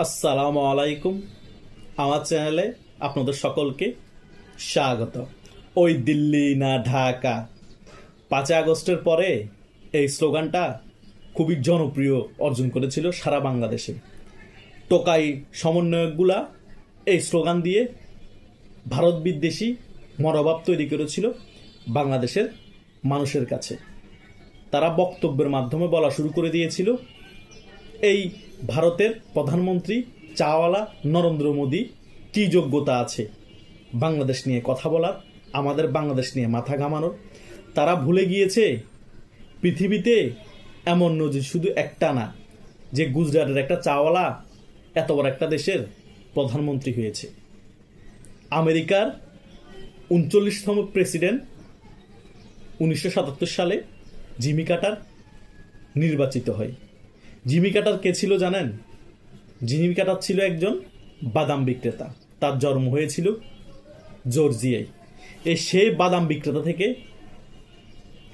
আসসালামু আলাইকুম। আমার চ্যানেলে আপনাদের সকলকে স্বাগত। ওই দিল্লি না ঢাকা। পাঁচই আগস্টের পরে এই স্লোগানটা খুবই জনপ্রিয় অর্জন করেছিল সারা বাংলাদেশে। টোকাই সমন্বয়কগুলা এই স্লোগান দিয়ে ভারত বিদ্বেষী মনোভাব তৈরি করেছিল বাংলাদেশের মানুষের কাছে। তারা বক্তব্যের মাধ্যমে বলা শুরু করে দিয়েছিল, এই ভারতের প্রধানমন্ত্রী চাওয়ালা নরেন্দ্র মোদী কী যোগ্যতা আছে? বাংলাদেশ নিয়ে কথা বলার, আমাদের বাংলাদেশ নিয়ে মাথা ঘামানোর। তারা ভুলে গিয়েছে, পৃথিবীতে এমন নজির শুধু একটা না, যে গুজরাটের একটা চাওয়ালা এত বড় একটা দেশের প্রধানমন্ত্রী হয়েছে। আমেরিকার উনচল্লিশতম প্রেসিডেন্ট উনিশশো সাতাত্তর সালে জিমি কাটার নির্বাচিত হয়। জিমি কাটার কে ছিল জানেন? জিমি ছিল একজন বাদাম বিক্রেতা। তার জন্ম হয়েছিল জর্জিয়ায়। এই সেই বাদাম বিক্রেতা থেকে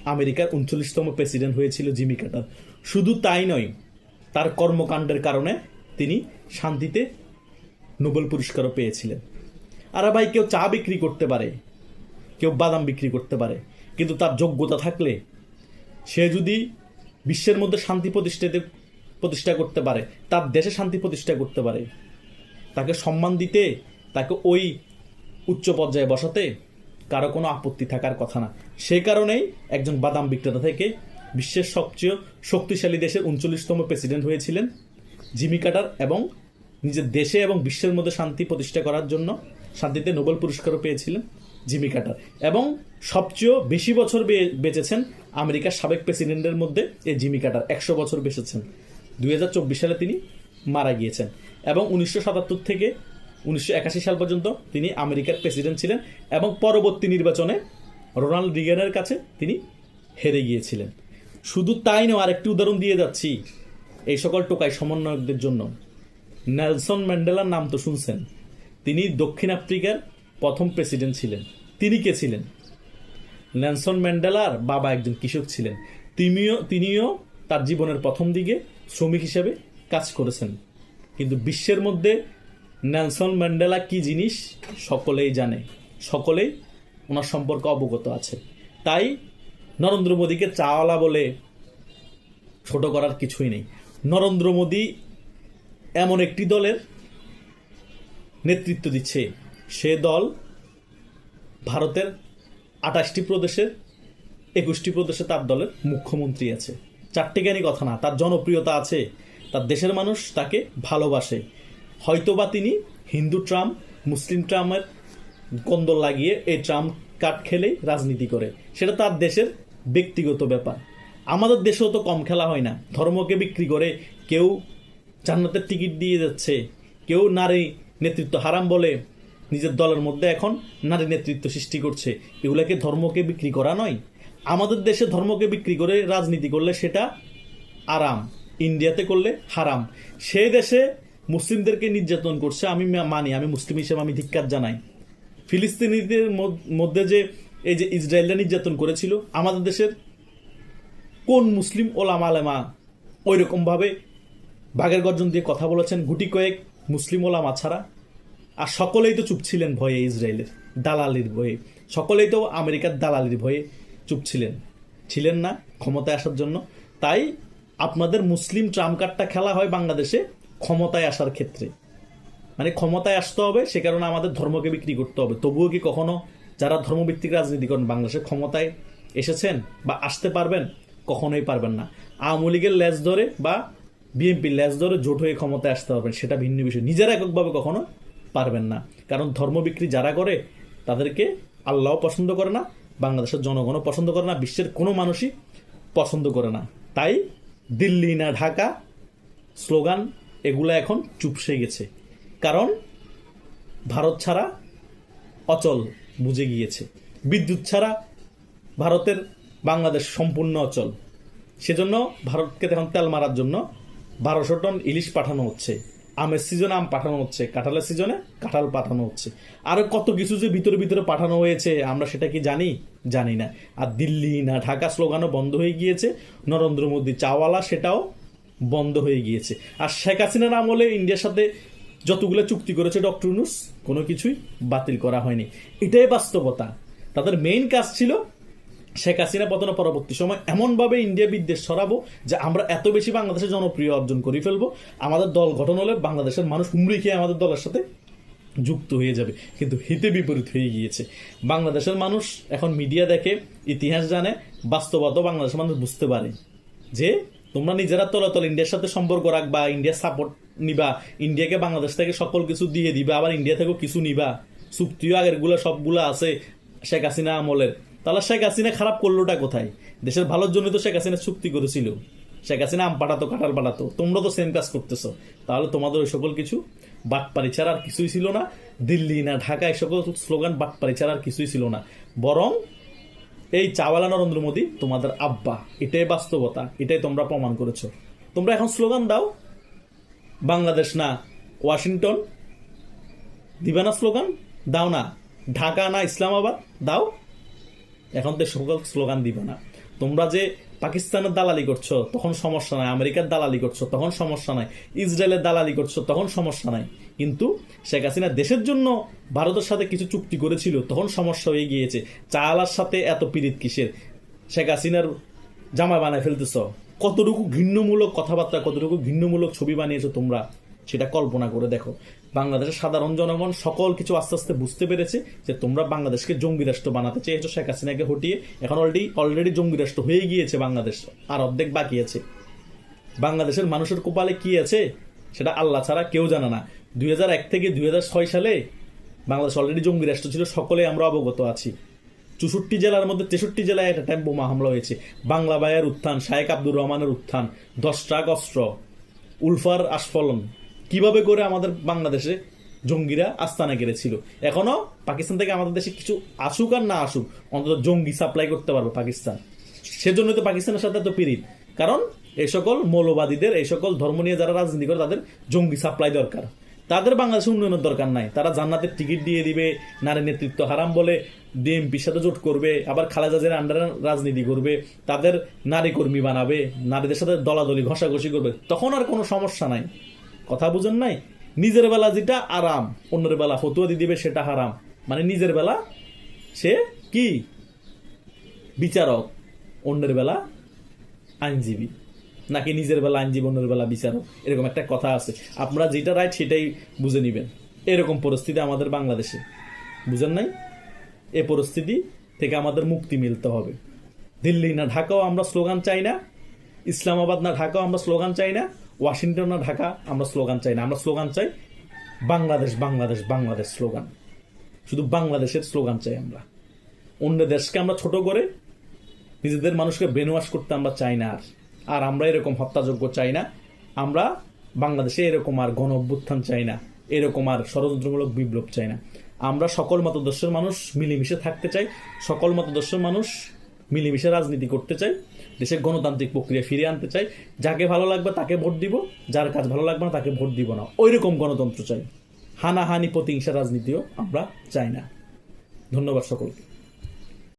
আমেরিকার উনচল্লিশতম প্রেসিডেন্ট হয়েছিল জিমি কাটার। শুধু তাই নয়, তার কর্মকাণ্ডের কারণে তিনি শান্তিতে নোবেল পুরস্কারও পেয়েছিলেন। আর ভাই কেউ চা বিক্রি করতে পারে, কেউ বাদাম বিক্রি করতে পারে, কিন্তু তার যোগ্যতা থাকলে সে যদি বিশ্বের মধ্যে শান্তি প্রতিষ্ঠাতে প্রতিষ্ঠা করতে পারে, তার দেশে শান্তি প্রতিষ্ঠা করতে পারে। তাকে সম্মান দিতে, তাকে ওই উচ্চ পর্যায়ে বসাতে কারও কোনো আপত্তি থাকার কথা না। সে কারণেই একজন বাদাম বিক্রেতা থেকে বিশ্বের সবচেয়ে শক্তিশালী দেশের উনচল্লিশতম প্রেসিডেন্ট হয়েছিলেন জিমি কাটার এবং নিজের দেশে এবং বিশ্বের মধ্যে শান্তি প্রতিষ্ঠা করার জন্য শান্তিতে নোবেল পুরস্কারও পেয়েছিলেন জিমি কাটার। এবং সবচেয়ে বেশি বছর বেঁচেছেন আমেরিকার সাবেক প্রেসিডেন্টের মধ্যে এই জিমি কাটার, একশো বছর বেঁচেছেন। দুই হাজার চব্বিশ সালে তিনি মারা গিয়েছেন এবং উনিশশো সাতাত্তর থেকে উনিশশো একাশি সাল পর্যন্ত তিনি আমেরিকার প্রেসিডেন্ট ছিলেন এবং পরবর্তী নির্বাচনে রোনাল্ড রিগানের কাছে তিনি হেরে গিয়েছিলেন। শুধু তাই নয়, আরেকটি উদাহরণ দিয়ে যাচ্ছি। এই সকল টোকাই সমন্বয়কদের জন্য। নেলসন ম্যান্ডেলার নাম তো শুনছেন। তিনি দক্ষিণ আফ্রিকার প্রথম প্রেসিডেন্ট ছিলেন। তিনি কে ছিলেন? নেলসন ম্যান্ডেলার বাবা একজন কৃষক ছিলেন। তিনিও তিনিও তার জীবনের প্রথম দিকে শ্রমিক হিসেবে কাজ করেছেন। কিন্তু বিশ্বের মধ্যে নেলসন ম্যান্ডেলা কি জিনিস সকলেই জানে। সকলেই ওনার সম্পর্কে অবগত আছে। তাই নরেন্দ্র মোদীকে চাওয়ালা বলে ছোট করার কিছুই নেই। নরেন্দ্র মোদী এমন একটি দলের নেতৃত্ব দিচ্ছে। সে দল ভারতের আঠাশটি প্রদেশের একুশটি প্রদেশে তার দলের মুখ্যমন্ত্রী আছে। চারটি জ্ঞানী কথা না, তার জনপ্রিয়তা আছে। তার দেশের মানুষ তাকে ভালোবাসে। হয়তোবা তিনি হিন্দু ট্রাম্প মুসলিম ট্রাম্পের কন্দল লাগিয়ে এই ট্রাম্প কাট খেলেই রাজনীতি করে। সেটা তার দেশের ব্যক্তিগত ব্যাপার। আমাদের দেশেও তো কম খেলা হয় না। ধর্মকে বিক্রি করে কেউ জান্নাতের টিকিট দিয়ে যাচ্ছে। কেউ নারী নেতৃত্ব হারাম বলে নিজের দলের মধ্যে এখন নারী নেতৃত্ব সৃষ্টি করছে। এগুলাকে ধর্মকে বিক্রি করা নয়। আমাদের দেশে ধর্মকে বিক্রি করে রাজনীতি করলে সেটা আরাম, ইন্ডিয়াতে করলে হারাম। সেই দেশে মুসলিমদেরকে নির্যাতন করছে, আমি মানি, আমি মুসলিম হিসেবে আমি ধিক্কার জানাই। ফিলিস্তিনিদের মধ্যে যে এই যে ইসরায়েলরা নির্যাতন করেছিল, আমাদের দেশের কোন মুসলিম ওলামা আলেমা ওই রকমভাবে বাঘের গর্জন দিয়ে কথা বলেছেন? গুটি কয়েক মুসলিম ওলামা ছাড়া। আর সকলেই তো চুপ ছিলেন ভয়ে ইসরায়েলের দালালির ভয়ে। সকলেই তো আমেরিকার দালালির ভয়ে চুপ ছিলেন। ছিলেন না ক্ষমতায় আসার জন্য। তাই আপনাদের মুসলিম ট্রাম্প কার্ডটা খেলা হয় বাংলাদেশে ক্ষমতায় আসার ক্ষেত্রে। মানে ক্ষমতায় আসতে হবে, সে কারণে আমাদের ধর্মকে বিক্রি করতে হবে। তবুও কি কখনো যারা ধর্মভিত্তিক রাজনীতি করেন বাংলাদেশের ক্ষমতায় এসেছেন বা আসতে পারবেন, কখনোই পারবেন না। আওয়ামী লীগের লেজ ধরে বা বিএনপির লেজ ধরে জোট হয়ে ক্ষমতায় আসতে পারবেন, সেটা ভিন্ন বিষয়। নিজেরা এককভাবে কখনো পারবেন না। কারণ ধর্ম বিক্রি যারা করে, তাদেরকে আল্লাহ পছন্দ করে না বাংলাদেশের জনগণও পছন্দ করে না, বিশ্বের কোনো মানুষই পছন্দ করে না। তাই দিল্লি না ঢাকা, স্লোগান এগুলো এখন চুপসে গেছে। কারণ ভারত ছাড়া অচল বুঝে গিয়েছে। বিদ্যুৎ ছাড়া ভারতের বাংলাদেশ সম্পূর্ণ অচল। সেজন্য ভারতকে এখন তেল মারার জন্য বারোশো টন ইলিশ পাঠানো হচ্ছে। আমের সিজনে আম পাঠানো হচ্ছে, কাঁঠালের সিজনে কাঁঠাল পাঠানো হচ্ছে। আরও কত কিছু যে ভিতরে ভিতরে পাঠানো হয়েছে, আমরা সেটা কি জানি? জানি না। আর দিল্লি না ঢাকা স্লোগানও বন্ধ হয়ে গিয়েছে, নরেন্দ্র মোদী চাওয়ালা সেটাও বন্ধ হয়ে গিয়েছে। আর শেখ হাসিনার আমলে ইন্ডিয়ার সাথে যতগুলো চুক্তি করেছে ডক্টর ইউনুস, কোনো কিছুই বাতিল করা হয়নি। এটাই বাস্তবতা। তাদের মেইন কাজ ছিল শেখ হাসিনা পতনের পরবর্তী সময় এমনভাবে ইন্ডিয়া বিদ্বেষ ছড়াবো যে আমরা এত বেশি বাংলাদেশের জনপ্রিয় অর্জন করে ফেলব। আমাদের দল গঠন হলে বাংলাদেশের মানুষ হুমড়ি খেয়ে আমাদের দলের সাথে যুক্ত হয়ে যাবে। কিন্তু হিতে বিপরীত হয়ে গিয়েছে। বাংলাদেশের মানুষ এখন মিডিয়া দেখে, ইতিহাস জানে বাস্তবতা বাংলাদেশের মানুষ বুঝতে পারে যে তোমরা নিজেরা তলাতল ইন্ডিয়ার সাথে সম্পর্ক রাখবা ইন্ডিয়ার সাপোর্ট নিবা, ইন্ডিয়াকে বাংলাদেশ থেকে সকল কিছু দিয়ে দিবা, আবার ইন্ডিয়া থেকেও কিছু নিবা। চুক্তিও আগেরগুলো সবগুলো আছে শেখ হাসিনা আমলের। তাহলে শেখ হাসিনা খারাপ করলোটা কোথায়? দেশের ভালোর জন্য তো শেখ হাসিনা চুক্তি করেছিল। শেখ হাসিনা আম পাঠাতো কাঁঠাল পাঠাতো তোমরা তো সেম কাজ করতেছো। তাহলে তোমাদের ওই সকল কিছু বাটপারি ছাড়া আর কিছুই ছিল না। দিল্লি না ঢাকা, এই সকল স্লোগান বাটপারি ছাড়া আর কিছুই ছিল না। বরং এই চাওয়ালা নরেন্দ্র মোদী তোমাদের আব্বা। এটাই বাস্তবতা, এটাই তোমরা প্রমাণ করেছ। তোমরা এখন স্লোগান দাও। বাংলাদেশ না ওয়াশিংটন। দিবে না স্লোগান? দাও না। ঢাকা না ইসলামাবাদ? দাও। এখন তো সকল স্লোগান দিবে না। তোমরা যে পাকিস্তানের দালালি করছ, তখন সমস্যা নাই। আমেরিকার দালালি করছ, তখন সমস্যা নাই। ইসরায়েলের দালালি করছ, তখন সমস্যা নাই। কিন্তু শেখ হাসিনা দেশের জন্য ভারতের সাথে কিছু চুক্তি করেছিল, তখন সমস্যা হয়ে গিয়েছে। চালার সাথে এত পীড়িত কিসের? শেখ হাসিনার জামা বানায় ফেলতেছ। কতটুকু ঘৃণ্যমূলক কথাবার্তা, কতটুকু ঘৃণ্যমূলক ছবি বানিয়েছো তোমরা? সেটা কল্পনা করে দেখো। বাংলাদেশের সাধারণ জনগণ সকল কিছু আস্তে আস্তে বুঝতে পেরেছে যে তোমরা বাংলাদেশকে জঙ্গি রাষ্ট্র বানাতে চেয়েছো, শেখ হাসিনাকে হটিয়ে। এখন অলরেডি অলরেডি জঙ্গি রাষ্ট্র হয়ে গিয়েছে বাংলাদেশ, আর অর্ধেক বাকি আছে। বাংলাদেশের মানুষের কপালে কি আছে সেটা আল্লাহ ছাড়া কেউ জানে না। দুই হাজার এক থেকে দুই হাজার ছয় সালে বাংলাদেশ অলরেডি জঙ্গি রাষ্ট্র ছিল, সকলে আমরা অবগত আছি। চৌষট্টি জেলার মধ্যে তেষট্টি জেলায় একটা টাইম বোমা হামলা হয়েছে। বাংলা বায়ের উত্থান, শায়েক আব্দুর রহমানের উত্থান, দশ ট্রাক অস্ত্র, উলফার আস্ফলন কীভাবে করে আমাদের বাংলাদেশে জঙ্গিরা আস্তানা গেড়েছিল এখনও পাকিস্তান থেকে আমাদের দেশে কিছু আসুক আর না আসুক, অন্তত জঙ্গি সাপ্লাই করতে পারবে পাকিস্তান। সেজন্য তো পাকিস্তানের সাথে এত পিরিত কারণ এই সকল মৌলবাদীদের এই সকল ধর্ম নিয়ে যারা রাজনীতি করে, তাদের জঙ্গি সাপ্লাই দরকার। তাদের বাংলাদেশে উন্নয়নের দরকার নাই। তারা জান্নাতের টিকিট দিয়ে দিবে, নারী নেতৃত্ব হারাম বলে ডিএমপির সাথে জোট করবে, আবার খালেদাজের আন্ডারে রাজনীতি করবে, তাদের নারী কর্মী বানাবে, নারীদের সাথে দলাদলি, ঘষাঘষি করবে। তখন আর কোনো সমস্যা নাই। কথা বুঝেন নাই? নিজের বেলা যেটা আরাম, অন্যের বেলা ফতুয়া দিয়ে দিবে সেটা হারাম। মানে নিজের বেলা সে কি? বিচারক, অন্যের বেলা আইনজীবী। নাকি নিজের বেলা আইনজীবী, অন্যের বেলা বিচারক? এরকম একটা কথা আছে। আপনারা যেটা রাইট সেটাই বুঝে নেবেন। এরকম পরিস্থিতি আমাদের বাংলাদেশে। বুঝেন নাই? এ পরিস্থিতি থেকে আমাদের মুক্তি মিলতে হবে। দিল্লি না ঢাকাও আমরা স্লোগান চাই না। ইসলামাবাদ না ঢাকাও আমরা স্লোগান চাই না। ওয়াশিংটন না ঢাকা, আমরা স্লোগান চাই না। আমরা স্লোগান চাই, বাংলাদেশ বাংলাদেশ বাংলাদেশ স্লোগান। শুধু বাংলাদেশের স্লোগান চাই আমরা। অন্য দেশকে আমরা ছোট করে, নিজেদের মানুষকে ব্রেনওয়াশ করতে আমরা চাই না আর। আর আমরা এরকম হত্যাযোগ্য চাই না। আমরা বাংলাদেশে এরকম আর গণ অভ্যুত্থান চাই না। এরকম আর ষড়যন্ত্রমূলক বিপ্লব চাই না। আমরা সকল মতদর্শের মানুষ মিলেমিশে থাকতে চাই। সকল মতদর্শের মানুষ মিলেমিশে রাজনীতি করতে চাই, দেশের গণতান্ত্রিক প্রক্রিয়া ফিরিয়ে আনতে চাই, যাকে ভালো লাগবে তাকে ভোট দিব, যার কাজ ভালো লাগবে না তাকে ভোট দিব না। ওই রকম গণতন্ত্র চাই। হানাহানি, প্রতিহিংসা রাজনীতিও আমরা চাই না। ধন্যবাদ সকলকে।